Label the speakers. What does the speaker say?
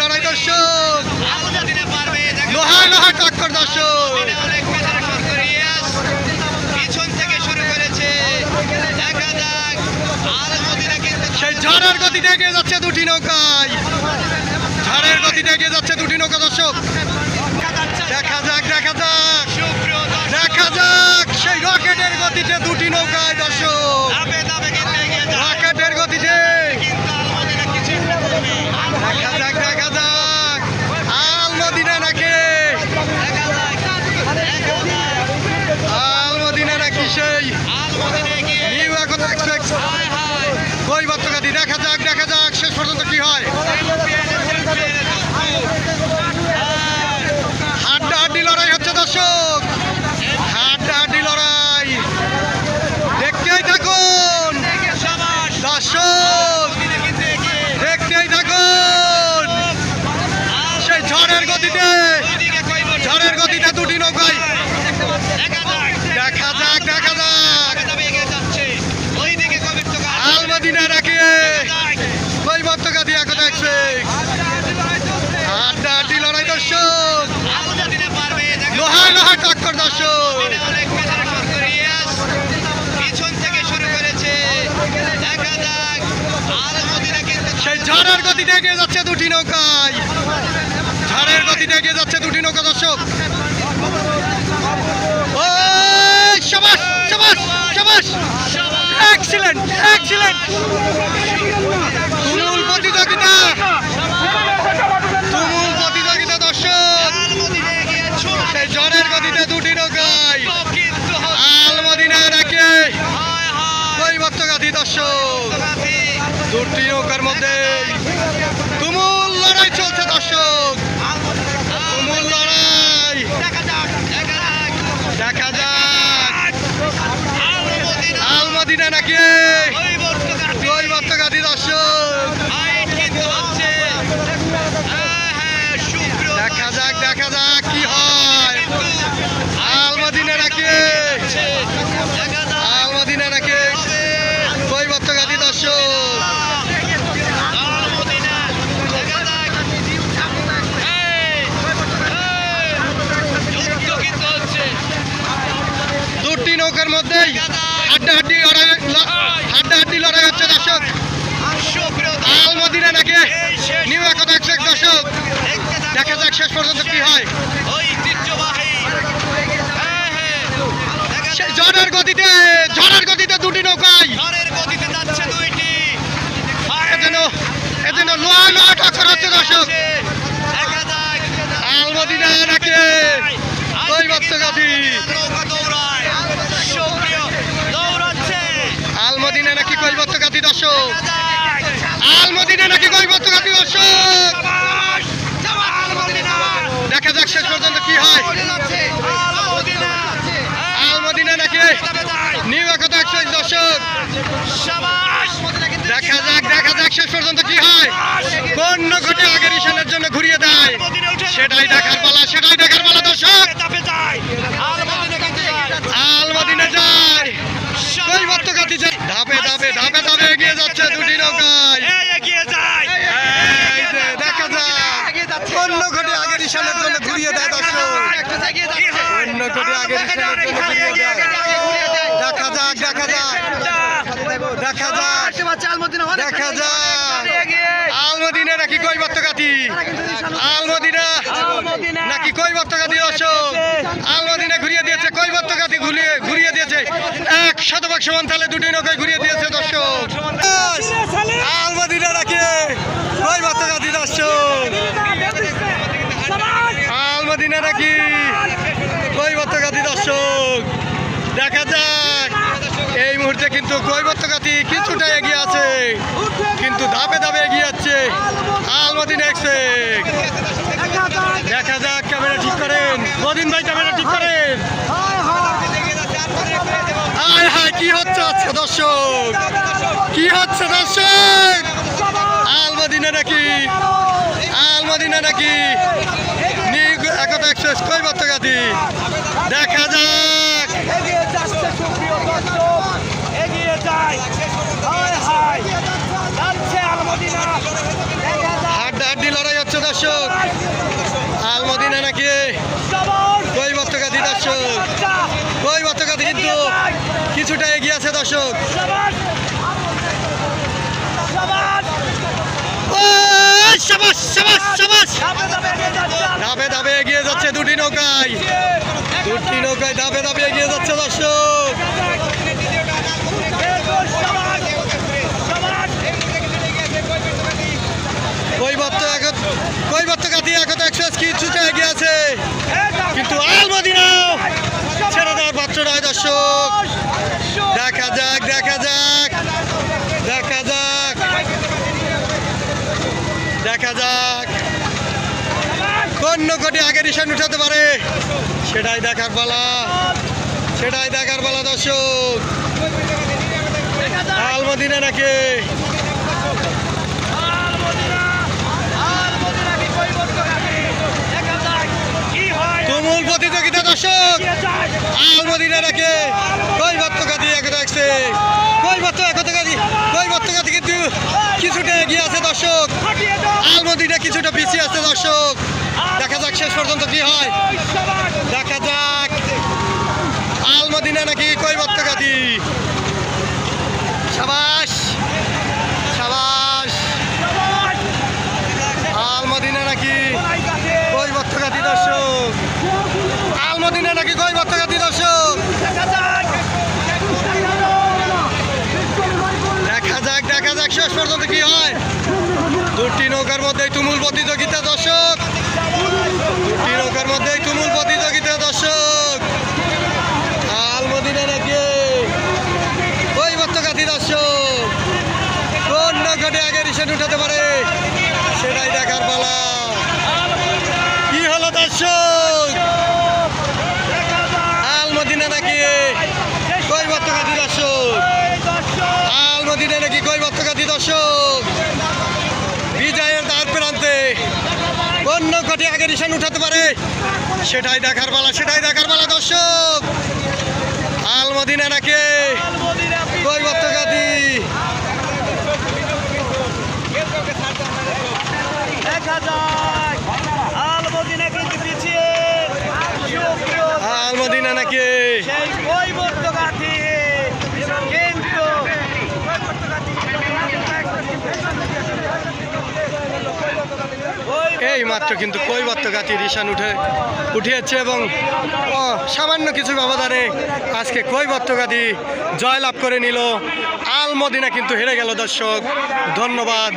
Speaker 1: লড়াই দর্শক। লোহায় টক্কর দর্শক। সেই ঝড়ের গতিতে এগিয়ে যাচ্ছে দুটি নৌকায়। ঝড়ের গতিতে এগিয়ে যাচ্ছে দুটি নৌকা দর্শক। দেখা যাক দেখা যাক সেই রকেটের গতিতে দুটি নৌকায় দর্শক
Speaker 2: ধাপে ধাপে কিন্তু এগিয়ে যায়
Speaker 1: রকেটের গতিতে
Speaker 2: কিন্তু আলমদিনা কিছু করবে
Speaker 1: দেখা যাক দেখা যাক আলমদিনা নাকি
Speaker 2: দেখা যাক দেখা যাক
Speaker 1: আলমদিনা নাকি সেই
Speaker 2: আলমদিনা এগিয়ে
Speaker 1: নিউ এখন এক্সপ্রেস
Speaker 2: হায় হায়
Speaker 1: কই বার্তকাদি দেখা যাক দেখা যাক শেষ পর্যন্ত কি হয় হাড্ডা হাড্ডি লড়াই হচ্ছে দর্শক হাড্ডা হাড্ডি লড়াই দেখতেই থাকুন
Speaker 2: সাবাস
Speaker 1: দর্শক
Speaker 2: আলমদিনা কিন্তু এগিয়ে
Speaker 1: দেখতেই থাকুন সেই ঝড়ের গতিতে
Speaker 2: দুইদিকে কয়বার
Speaker 1: গতিতে দুটি নৌকায়
Speaker 2: দেখা যাক
Speaker 1: দেখা যাক। আলমদিনা নাকি
Speaker 2: কিন্তু
Speaker 1: সেই ঝড়ের গতিতে এগিয়ে যাচ্ছে দুটি নৌকায় ঝড়ের গতিতে এগিয়ে যাচ্ছে দুটি নৌকা দর্শক ও সবাস সবাস সবাস এক্সিলেন্ট এক্সিলেন্ট তুমুল প্রতিযোগিতা তুমুল প্রতিযোগিতা দর্শক
Speaker 2: আলমদিনা এগিয়ে ছোট
Speaker 1: সেই ঝড়ের গতিতে দুটি নৌকায়
Speaker 2: কিন্তু
Speaker 1: আলমদিনা রাখে
Speaker 2: হায় হায়
Speaker 1: কৈবত্যগাথী দর্শক
Speaker 2: গাথি
Speaker 1: দুটি নৌকার মধ্যে তুমুল লড়াই চলছে দর্শক তুমুল লড়াই
Speaker 2: দেখা যাক দেখা যাক
Speaker 1: দেখা যাক
Speaker 2: আলমদিনা
Speaker 1: আলমদিনা নাকি
Speaker 2: ওই বর্তগাথি
Speaker 1: কৈবত্যগাথী দর্শক
Speaker 2: ফাইট কিন্তু হচ্ছে হ্যাঁ হ্যাঁ শুক্র
Speaker 1: দেখা যাক দেখা যাক কি হয় আলমদিনা নাকি
Speaker 2: দেখা যাক
Speaker 1: আলমদিনা নাকি কৈবত্যগাথী দর্শক
Speaker 2: আলমদিনা দেখা যাক এই এই যুদ্ধ কিন্তু হচ্ছে
Speaker 1: দুটি নৌকার মধ্যেই হাড্ডাহাড্ডি লড়াই হাড্ডাহাড্ডি লড়াই হচ্ছে দর্শক।
Speaker 2: শুক্র
Speaker 1: আলমদিনা নাকি নিউ একতা এক্সপ্রেস দর্শক। দেখা যাক শেষ পর্যন্ত কি হয়।
Speaker 2: ঐতিহ্যবাহী। হ্যাঁ হ্যাঁ।
Speaker 1: ঝড়ের গতিতে ঝড়ের গতিতে দুটি নৌকায়
Speaker 2: ঝড়ের গতিতে যাচ্ছে দুইটি
Speaker 1: এজন্য এজন্য লোয়া লোয়া টক্কর হচ্ছে দর্শক
Speaker 2: দেখা যাক
Speaker 1: আলমদিনা নাকি ওই বাচ্চাগাতি
Speaker 2: নৌকা দৌড়ায় সক্রিয় দৌড়াচ্ছে
Speaker 1: আলমদিনা নাকি কৈবত্যগাথী দর্শক
Speaker 2: দেখা যাক
Speaker 1: আলমদিনা নাকি কৈবত্যগাথী দর্শক
Speaker 2: সাবাস! সাবাস আলমদিনা!
Speaker 1: দেখা যাক শেষ পর্যন্ত কি হয়
Speaker 2: আলমদিনা!
Speaker 1: আলমদিনা নাকি
Speaker 2: তবে যায়।
Speaker 1: নিউ একতা এক্সপ্রেস দর্শক
Speaker 2: সাবাস!
Speaker 1: দেখা যাক দেখা যাক শেষ পর্যন্ত কি হয় কোন নৌকাটি আগের ইশানের জন্য ঘুরিয়ে দেয়। সেটাই দেখার পালা, সেটাই দেখার পালা, দর্শক।
Speaker 2: যায়।
Speaker 1: ধাপে ধাপে ধাপে ধাপে এগিয়ে যাচ্ছে দুটি নৌকায়। অন্য ঘটে জন্য ঘুরিয়ে অন্য ঘটে দেখা যাক দেখা যাক। দেখা যাক। দেখা যাক। নাকি কৈবত্যগাথী আলমদিনা নাকি কৈবত্যগাথী দর্শক? আলমদিনা ঘুরিয়ে দিয়েছে কৈবত্যগাথী ঘুরিয়ে ঘুরিয়ে দিয়েছে? এক শতভাগ সমান তালে দুটি নৌকায় ঘুরিয়ে দিয়েছে, দর্শক। আলমদিনা নাকি কৈবত্যগাথী দর্শক? আলমদিনা নাকি কৈবত্যগাথী দর্শক? দেখা এই মুহূর্তে কিন্তু কৈবত্যগাথী কিছুটা এগিয়ে আছে। কিন্তু ধাপে ধাপে এগিয়ে যাচ্ছে আলমদিনা এক্সপ্রেস। দেখা যাক ক্যামেরা ঠিক করেন। মদিন ভাই, ক্যামেরা ঠিক করেন। আয় হায়, কি হচ্ছে আজকে দর্শক? কি হচ্ছে দর্শক? আলমদিনা নাকি আলমদিনা নাকি নিউ একতা এক্সপ্রেস কৈবত্যগাথী দেখা যাক
Speaker 2: এগিয়ে যাচ্ছে সুপ্রিয় দর্শক এগিয়ে যায় হায় হায় যাচ্ছে আলমদিনা দেখা যায়
Speaker 1: হাড্ডা হাড্ডি দর্শক, আলমদিনা নাকি কই বত্তকাতি দর্শক? কই বত্তকাতি কিন্তু কিছুটা এগিয়ে আছে দর্শক। ধাপে ধাপে এগিয়ে যাচ্ছে দুটি নৌকায়। দুটি নৌকায় ধাপে ধাপে এগিয়ে যাচ্ছে দর্শক। কৈবত্য এখন কৈবত্য কাতি এখন এক্সপ্রেস কিছুটা এগিয়ে আছে। কিন্তু ছেড়ে দেওয়ার পাত্র নয় দর্শক। দেখা যাক দেখা যাক দেখা যাক দেখা যাক। কোন নৌকাটি আগে নিশান উঠাতে পারে। সেটাই দেখার পালা, সেটাই দেখার পালা দর্শক। আলমদিনা নাকি তুমুল প্রতিযোগিতা দর্শক আলমদিনা নাকি কই বত্তকাতি এক রাখছে কই বত্ত এক কাতি কই বত্তকাতি কিন্তু কিছুটা এগিয়ে আছে দর্শক। আলমদিনা কিছুটা পিছিয়ে আছে দর্শক। দেখা যাক শেষ পর্যন্ত কি হয়। দেখা যাক। আলমদিনা নাকি কই বত্তকাতি সাবাস সাবাস আলমদিনা নাকি কই বত্তকাতি দর্শক আলমদিনা নাকি বত্তকাতি দর্শক দেখা যাক দেখা যাক, শেষ পর্যন্ত কি হয়। দুটি নৌকার মধ্যে তুমুল প্রতিযোগিতা, দর্শক। দুটি নৌকার মধ্যে তুমুল প্রতিযোগিতা, দর্শক। আগে রিসেন্ট উঠাতে পারে, সেটাই দেখার পালা। কি হলো, দর্শক আলমদিনা নাকি কই বত্তকাতি দর্শক আলমদিনা নাকি কই বত্তকাতি দর্শক বিজয়ের দ্বার প্রান্তে বন্য কটি আগে নিশান উঠাতে পারে। সেটাই দেখার পালা সেটাই দেখার পালা দর্শক। আলমদিনা নাকি কই বত্তকাতি
Speaker 3: দেখা যাক আলমদিনা কিন্তু পিছিয়ে সুপ্রিয়
Speaker 1: আলমদিনা নাকি
Speaker 3: সেই কৈবর্তগাথী কিন্তু
Speaker 1: এই মাত্র কিন্তু কৈবত্য গাতির রিসান উঠে উঠিয়েছে এবং ও, সামান্য কিছু ব্যবধানে আজকে কৈবত্য গাতি জয়লাভ করে নিল। আলমদিনা কিন্তু হেরে গেল দর্শক ধন্যবাদ।